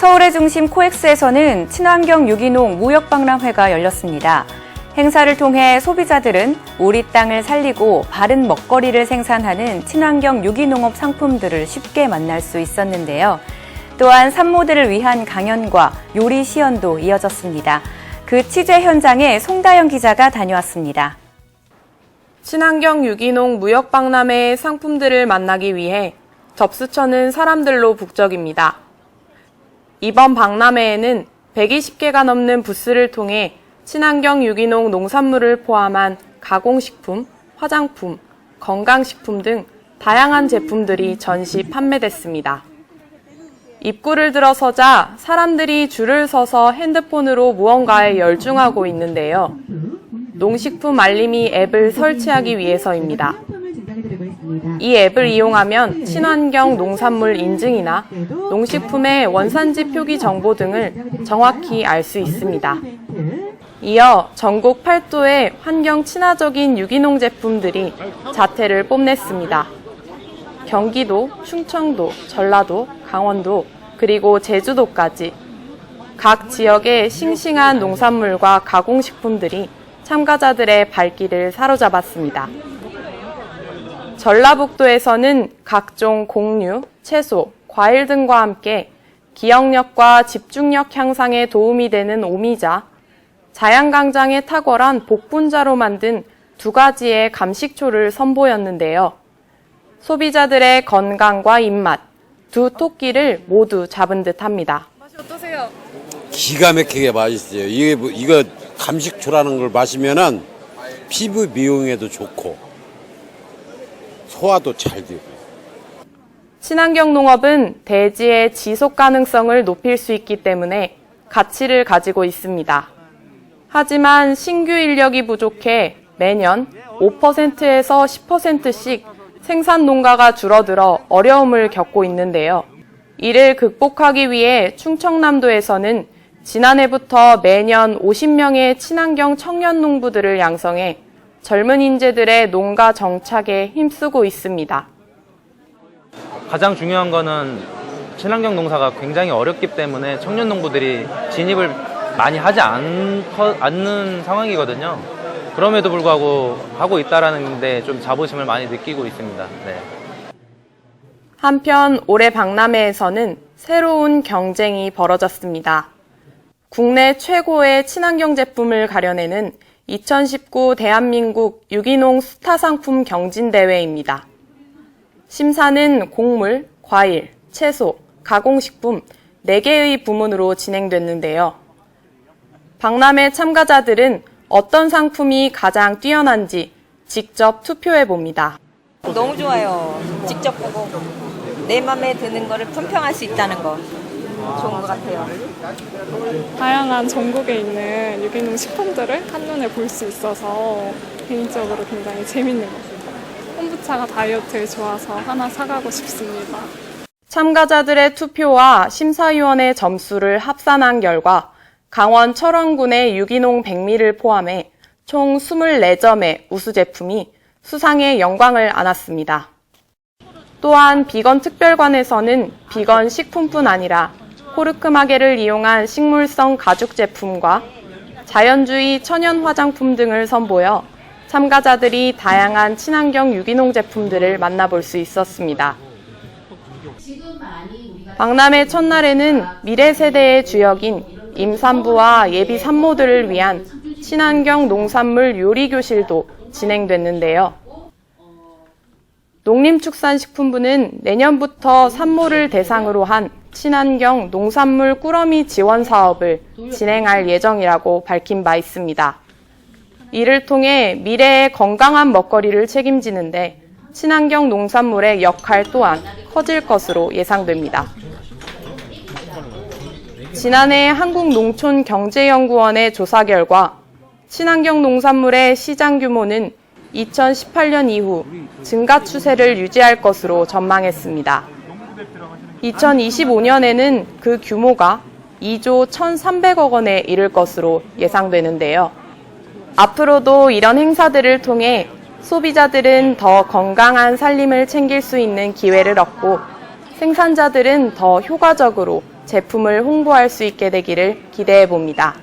서울의 중심 코엑스에서는 친환경 유기농 무역박람회가 열렸습니다. 행사를 통해 소비자들은 우리 땅을 살리고 바른 먹거리를 생산하는 친환경 유기농업 상품들을 쉽게 만날 수 있었는데요. 또한 산모들을 위한 강연과 요리 시연도 이어졌습니다. 그 취재 현장에 송다영 기자가 다녀왔습니다. 친환경 유기농 무역박람회의 상품들을 만나기 위해 접수처는 사람들로 북적입니다. 이번 박람회에는 120개가 넘는 부스를 통해 친환경 유기농 농산물을 포함한 가공식품, 화장품, 건강식품 등 다양한 제품들이 전시 판매됐습니다. 입구를 들어서자 사람들이 줄을 서서 핸드폰으로 무언가에 열중하고 있는데요. 농식품 알림이 앱을 설치하기 위해서입니다. 이 앱을 이용하면 친환경 농산물 인증이나 농식품의 원산지 표기 정보 등을 정확히 알 수 있습니다. 이어 전국 8도의 환경 친화적인 유기농 제품들이 자태를 뽐냈습니다. 경기도, 충청도, 전라도, 강원도, 그리고 제주도까지 각 지역의 싱싱한 농산물과 가공식품들이 참가자들의 발길을 사로잡았습니다. 전라북도에서는 각종 곡류, 채소, 과일 등과 함께 기억력과 집중력 향상에 도움이 되는 오미자, 자양강장에 탁월한 복분자로 만든 두 가지의 감식초를 선보였는데요. 소비자들의 건강과 입맛, 두 토끼를 모두 잡은 듯 합니다. 기가 막히게 맛있어요. 이게 뭐- 이거 감식초라는 걸 마시면은 피부 미용에도 좋고 소화도 잘 되고. 친환경 농업은 대지의 지속 가능성을 높일 수 있기 때문에 가치를 가지고 있습니다. 하지만 신규 인력이 부족해 매년 5%에서 10%씩 생산 농가가 줄어들어 어려움을 겪고 있는데요. 이를 극복하기 위해 충청남도에서는 지난해부터 매년 50명의 친환경 청년 농부들을 양성해 젊은 인재들의 농가 정착에 힘쓰고 있습니다. 가장 중요한 거는 친환경 농사가 굉장히 어렵기 때문에 청년 농부들이 진입을 많이 하지 않거, 않는 상황이거든요. 그럼에도 불구하고 하고 있다라는 데 좀 자부심을 많이 느끼고 있습니다. 네. 한편 올해 박람회에서는 새로운 경쟁이 벌어졌습니다. 국내 최고의 친환경 제품을 가려내는 2019 대한민국 유기농 스타 상품 경진대회입니다. 심사는 곡물, 과일, 채소, 가공식품 4개의 부문으로 진행됐는데요. 박람회 참가자들은 어떤 상품이 가장 뛰어난지 직접 투표해 봅니다. 너무 좋아요. 직접 보고 내 맘에 드는 거를 품평할 수 있다는 거 좋은 것 같아요. 다양한 전국에 있는 유기농 식품들을 한눈에 볼 수 있어서 개인적으로 굉장히 재밌는 것 같아요. 콤부차가 다이어트에 좋아서 하나 사가고 싶습니다. 참가자들의 투표와 심사위원의 점수를 합산한 결과 강원 철원군의 유기농 백미를 포함해 총 24점의 우수 제품이 수상의 영광을 안았습니다. 또한 비건 특별관에서는 비건 식품뿐 아니라 코르크마개를 이용한 식물성 가죽 제품과 자연주의 천연 화장품 등을 선보여 참가자들이 다양한 친환경 유기농 제품들을 만나볼 수 있었습니다. 박람회 첫날에는 미래 세대의 주역인 임산부와 예비 산모들을 위한 친환경 농산물 요리 교실도 진행됐는데요. 농림축산식품부는 내년부터 산모를 대상으로 한 친환경 농산물 꾸러미 지원 사업을 진행할 예정이라고 밝힌 바 있습니다. 이를 통해 미래의 건강한 먹거리를 책임지는데 친환경 농산물의 역할 또한 커질 것으로 예상됩니다. 지난해 한국농촌경제연구원의 조사 결과 친환경 농산물의 시장 규모는 2018년 이후 증가 추세를 유지할 것으로 전망했습니다. 2025년에는 그 규모가 2조 1,300억 원에 이를 것으로 예상되는데요. 앞으로도 이런 행사들을 통해 소비자들은 더 건강한 살림을 챙길 수 있는 기회를 얻고 생산자들은 더 효과적으로 제품을 홍보할 수 있게 되기를 기대해 봅니다.